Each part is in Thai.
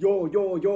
โยโยโย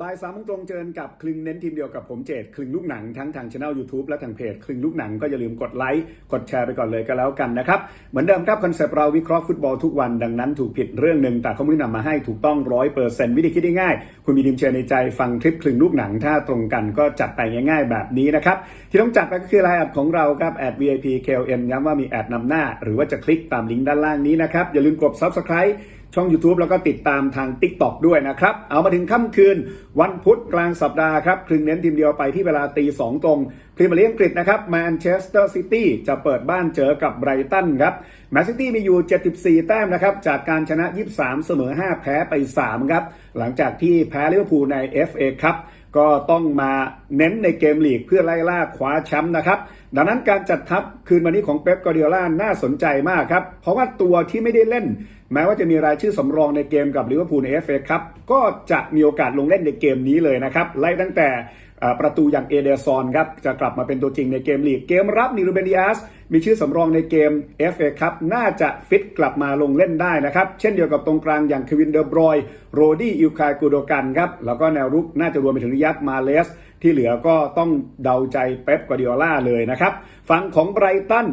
บายสามโมงตรงเจอกันกับคลึงเน้นทีมเดียวกับผมเจดคลึงลูกหนังทั้งทางช anel YouTube และทางเพจคลึงลูกหนังก็อย่าลืมกดไลค์ กดแชร์ไปก่อนเลยก็แล้วกันนะครับ เหมือนเดิมครับคอนเซปต์เราวิเคราะห์ฟุตบอลทุกวันดังนั้นถูกผิดเรื่องหนึ่งแต่ข้อมูลนำมาให้ถูกต้องร้อยเปอร์เซ็นต์วิธีคิดง่ายๆคุณมีทีมเชียร์ในใจฟังคลิปคลึงลูกหนังถ้าตรงกันก็จัดไปง่าย ๆ แบบนี้นะครับที่ต้องจัดไปก็คือไลน์แอดของเราครับแอด VIP KLN ย้ำว่ามีแอดนำหน้า หรือว่าจะคลิกตามลิงก์ด้านล่างนี้นะครับอย่าลืมกด Subscribe ช่อง YouTube แล้วก็ติดตามทาง TikTok ด้วยนะครับ เอามาถึงค่ำคืน วันพุธกลางสัปดาห์ครับครึ่งเน้นทีมเดียวไปที่เวลาตีสองตรงพรีเมียร์ลีกอังกฤษนะครับแมนเชสเตอร์ซิตี้จะเปิดบ้านเจอกับไบรตันครับแมนซิตี้มีอยู่ 74 แต้มนะครับจากการชนะ 23 เสมอ 5 แพ้ไป 3 ครับ หลังจากที่แพ้ลิเวอร์พูลใน FA ครับ ก็ต้องมาเน้นในเกมลีกเพื่อไล่ล่าคว้าแชมป์นะครับ ดังนั้นการจัดทัพคืนวันนี้ของเป๊ปกอเดียล่าน่าสนใจมากครับ เพราะว่าตัวที่ไม่ได้เล่น แม้ว่าจะมีรายชื่อสำรองในเกมกับลิเวอร์พูลในเอฟเอครับก็จะมีโอกาสลงเล่นในเกมนี้เลยนะครับไล่ตั้งแต่ ประตูอย่างเอเดซอนครับจะกลับมาเป็นตัวจริงในเกมลีก เกมรับนิรูเบนดิอาสมีชื่อสำรองในเกม FA ครับน่าจะฟิตกลับมาลงเล่นได้นะครับ เช่นเดียวกับตรงกลางอย่างควินเดอร์บรอยโรดี้อิลคายกูโดกันครับ แล้วก็แนวรุกน่าจะรวมไปถึงริยัตมาเลส ที่เหลือก็ต้องเดาใจเป๊ปกวาดิโอลาเลยนะครับ ฝั่งของไบรตัน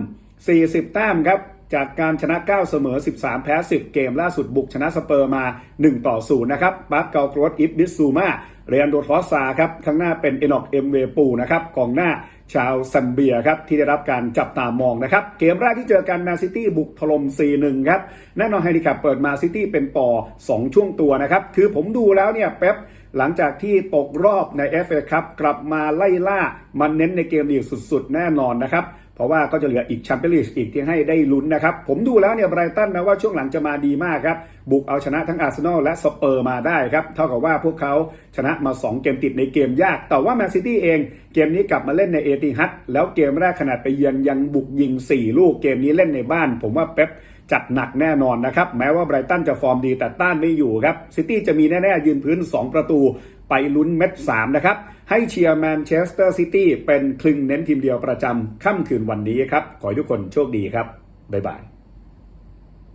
40 แต้มครับจากการชนะ 9 เสมอ 13 แพ้ 10 เกมล่าสุดบุกชนะสเปอร์มา 1 ต่อ 0 นะครับบาสเกาโกรสอิฟบิสซูมาเรอันโดทอสซาครับข้างหน้าเป็นเอนอกเอ็มเวปูนะครับกองหน้าชาวซัมเบียครับที่ได้รับการจับตามองนะครับ เกมแรกที่เจอกันแมนซิตี้บุกถล่ม 4-1 ครับ แน่นอนไฮดิคับเปิดมาซิตี้เป็นต่อ 2 ช่วงตัวนะครับ คือผมดูแล้วเนี่ยเป๊ปหลังจากที่ตกรอบใน FA ครับกลับมาไล่ล่ามันเน้นในเกมลีกสุดๆ แน่นอนนะครับ เพราะว่าก็จะเหลืออีกแชมเปี้ยนลีกอีกที่ให้ได้ลุ้นนะครับ ผมดูแล้วเนี่ยไบรตันแม้ว่าช่วงหลังจะมาดีมากครับ บุกเอาชนะทั้งอาร์เซนอลและสเปอร์มาได้ครับ เท่ากับว่าพวกเขาชนะมา 2 เกมติดในเกมยาก แต่ว่าแมนซิตี้เอง เกมนี้กลับมาเล่นในเอติฮัดแล้วเกมแรกขนาดไปเยือนยังบุกยิง 4 ลูกเกมนี้เล่นในบ้าน ผมว่าเป๊ปจัดหนักแน่นอนนะครับ แม้ว่าไบรตันจะฟอร์มดีแต่ต้านไม่อยู่ครับซิตี้จะมีแน่ ๆ ยืนพื้น 2 ประตู ไปลุ้นเม็ด3นะครับ ให้เชียร์แมนเชสเตอร์ซิตี้เป็นคลึงเน้นทีมเดียวประจำค่ำคืนวันนี้ครับ ขอให้ทุกคนโชคดีครับ บ๊ายบาย